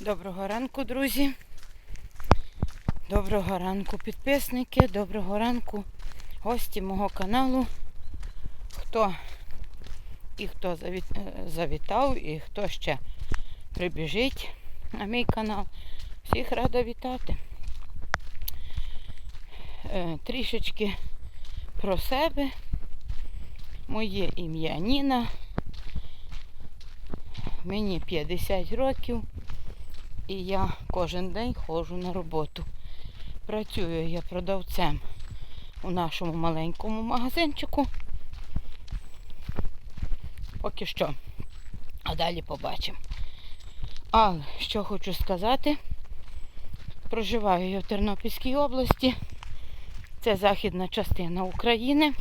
Доброго ранку, друзі. Доброго ранку, підписники. Доброго ранку, гості мого каналу. Хто і хто е, завітав, і хто ще прибіжить на мій канал. Всіх рада вітати. Е, Трішечки про себе. Моє ім'я Ніна. Мені 50 років. І я кожен день ходжу на роботу. Працюю я продавцем у нашому маленькому магазинчику. Поки що. А далі побачимо. Але що хочу сказати, проживаю я в Тернопільській області. Це західна частина України.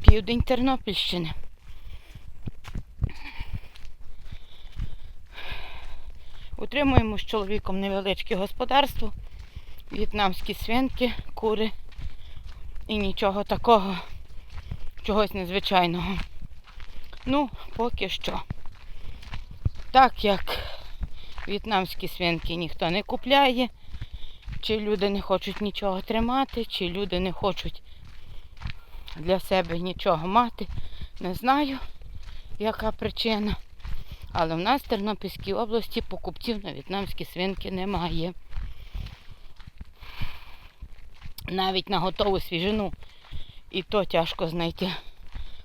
Південь Тернопільщини. Утримуємо з чоловіком невеличке господарство, в'єтнамські свинки, кури і нічого такого, чогось незвичайного. Ну, поки що. Так як в'єтнамські свинки ніхто не купляє, чи люди не хочуть нічого тримати, чи люди не хочуть для себе нічого мати, не знаю, яка причина. Але в нас в Тернопільській області покупців на в'єтнамські свинки немає. Навіть на готову свіжину і то тяжко знайти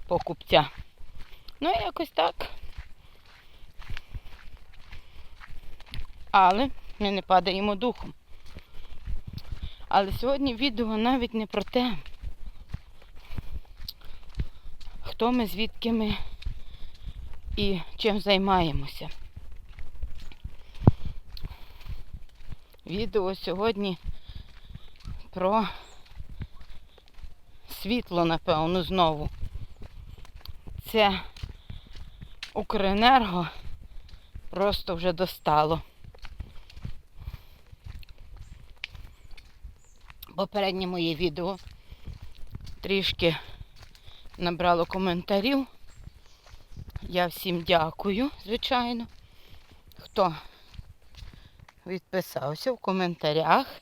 покупця. Ну, якось так. Але ми не падаємо духом. Але сьогодні відео навіть не про те, хто ми, звідки ми і чим займаємося. Відео сьогодні про світло, напевно, знову. Це Укренерго просто вже достало. Попереднє моє відео трішки набрало коментарів. Я всім дякую, звичайно, хто відписався в коментарях,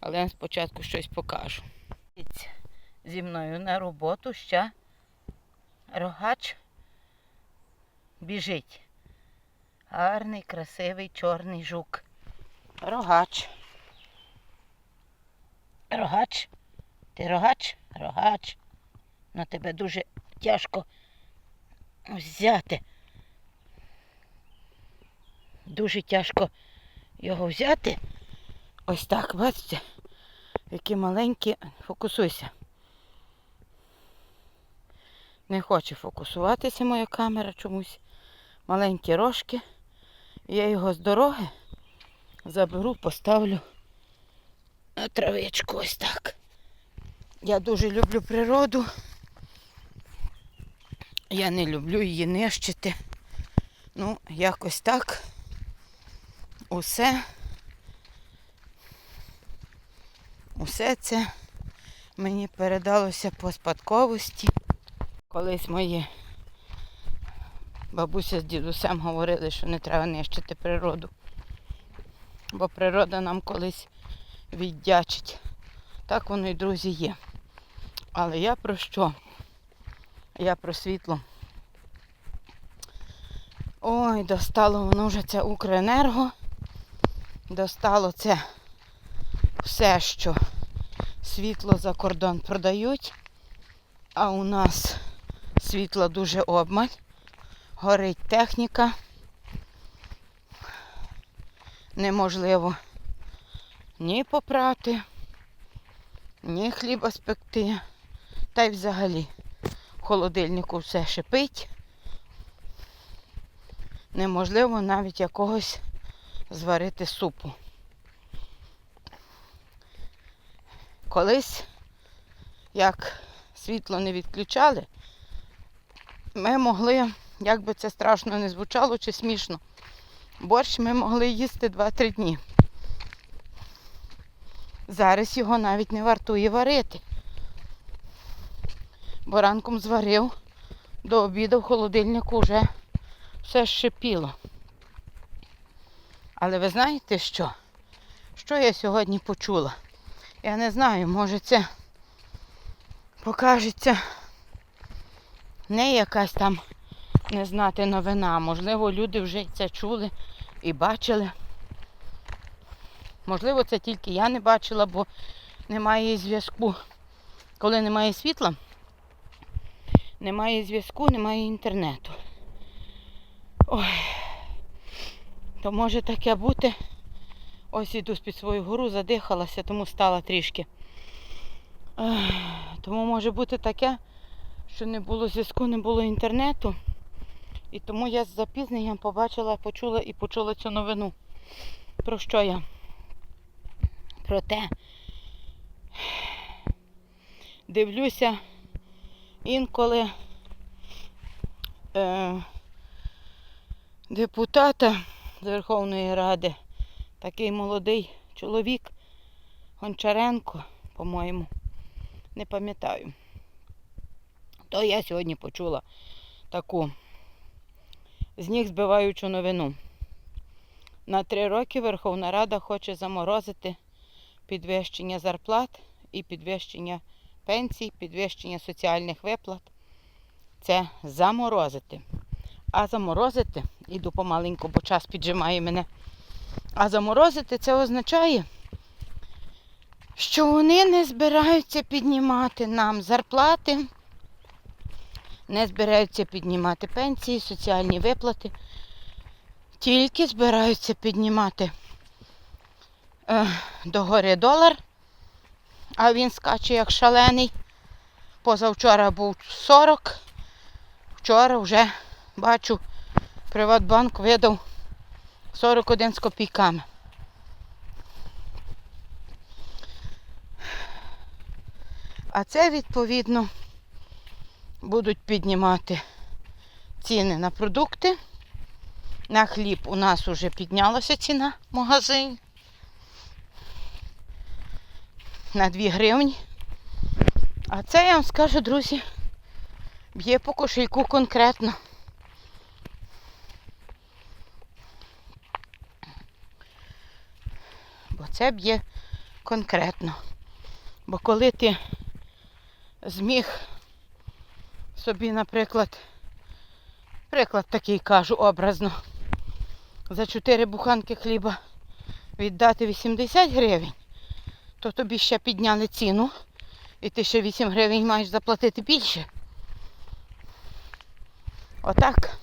але я спочатку щось покажу. Зі мною на роботу ще рогач біжить. Гарний, красивий чорний жук. Рогач. Рогач. Ти рогач? Рогач. На тебе дуже тяжко взяти. Дуже тяжко його взяти. Ось так, бачите, які маленькі. Фокусуйся. Не хоче фокусуватися моя камера чомусь. Маленькі рожки. Я його з дороги заберу, поставлю на травичку ось так. Я дуже люблю природу. Я не люблю її нищити. Ну, якось так. Усе. Усе це мені передалося по спадковості. Колись мої бабуся з дідусем говорили, що не треба нищити природу. Бо природа нам колись віддячить. Так воно і друзі є. Але я про що? Я про світло. Ой, достало воно вже це Укренерго. Достало це все, що світло за кордон продають. А у нас світла дуже обмаль. Горить техніка. Неможливо ні попрати, ні хліба спекти. Та й взагалі холодильнику все шипить. Неможливо навіть якогось зварити супу. Колись, як світло не відключали, ми могли, як би це страшно не звучало чи смішно, борщ ми могли їсти 2-3 дні. Зараз його навіть не вартує варити. Бо ранком зварив, до обіду в холодильнику вже все шипіло. Але ви знаєте що? Що я сьогодні почула? Я не знаю, може це покажеться не якась там не знати новина. Можливо, люди вже це чули і бачили. Можливо, це тільки я не бачила, бо немає зв'язку. Коли немає світла, немає зв'язку, немає інтернету. Ой, то може таке бути. Ось іду під свою гору, задихалася, тому стала трішки. Тому може бути таке, що не було зв'язку, не було інтернету. І тому я з запізненням побачила, почула і почула цю новину. Про що я? Про те. Дивлюся інколи е, депутата з Верховної Ради, такий молодий чоловік, Гончаренко, по-моєму, не пам'ятаю. То я сьогодні почула таку з них збиваючу новину. На три роки Верховна Рада хоче заморозити підвищення зарплат і підвищення пенсій, підвищення соціальних виплат. Це заморозити. А заморозити, іду помаленьку, бо час піджимає мене. А заморозити це означає, що вони не збираються піднімати нам зарплати, не збираються піднімати пенсії, соціальні виплати, тільки збираються піднімати е, догори долар, а він скаче як шалений. Позавчора був 40, вчора вже бачу, Приватбанк видав 41 з копійками. А це, відповідно, будуть піднімати ціни на продукти. На хліб у нас вже піднялася ціна в магазині. На 2 гривні. А це я вам скажу, друзі, б'є по кошельку конкретно. Бо це б'є конкретно. Бо коли ти зміг собі, наприклад, приклад такий кажу образно, за 4 буханки хліба віддати 80 гривень, то тобі ще підняли ціну і ти ще 8 гривень маєш заплатити більше. Отак.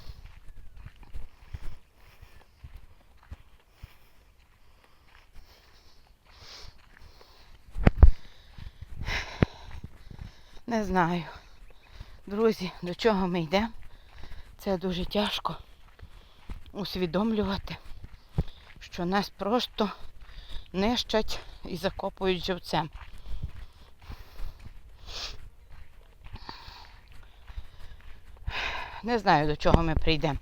Не знаю. Друзі, до чого ми йдемо? Це дуже тяжко усвідомлювати, що нас просто нищать і закопують живцем. Не знаю, до чого ми прийдемо.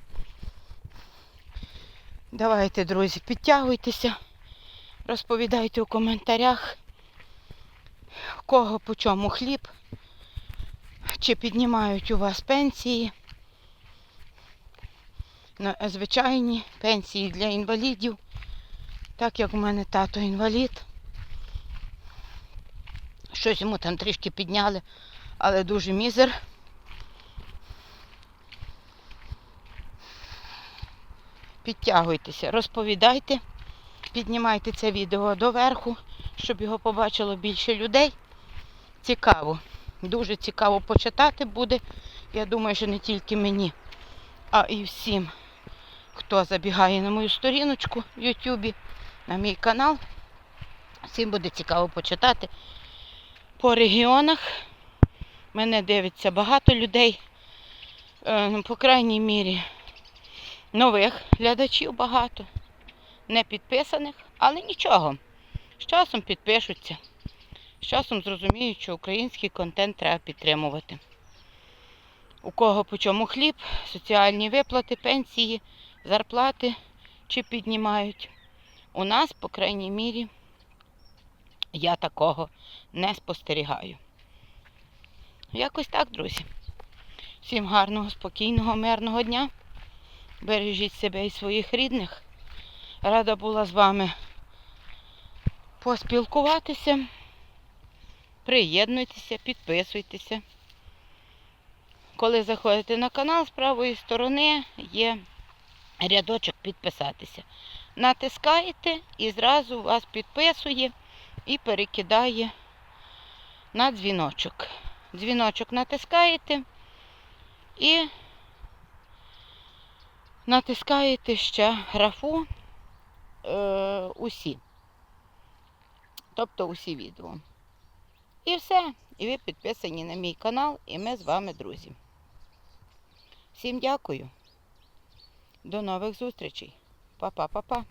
Давайте, друзі, підтягуйтеся, розповідайте у коментарях, кого по чому хліб, чи піднімають у вас пенсії, звичайні пенсії для інвалідів, так як у мене тато інвалід. Щось йому там трішки підняли, але дуже мізер. Підтягуйтеся, розповідайте, піднімайте це відео доверху, щоб його побачило більше людей. Цікаво, дуже цікаво почитати буде. Я думаю, що не тільки мені, а і всім, хто забігає на мою сторіночку в Ютубі, на мій канал. Всім буде цікаво почитати. По регіонах мене дивиться багато людей. Е, По крайній мірі нових глядачів багато, не підписаних, але нічого. З часом підпишуться. З часом зрозуміють, що український контент треба підтримувати. У кого по чому хліб, соціальні виплати, пенсії, зарплати чи піднімають. У нас, по крайній мірі, я такого не спостерігаю. Якось так, друзі. Всім гарного, спокійного, мирного дня. Бережіть себе і своїх рідних. Рада була з вами поспілкуватися. Приєднуйтеся, підписуйтеся. Коли заходите на канал з правої сторони є рядочок підписатися. Натискаєте і зразу вас підписує і перекидає на дзвіночок. Дзвіночок натискаєте і натискаєте ще графу е, усі. Тобто усі відео. І все. І ви підписані на мій канал, і ми з вами друзі. Всім дякую. До нових зустрічей. Па-па-па-па.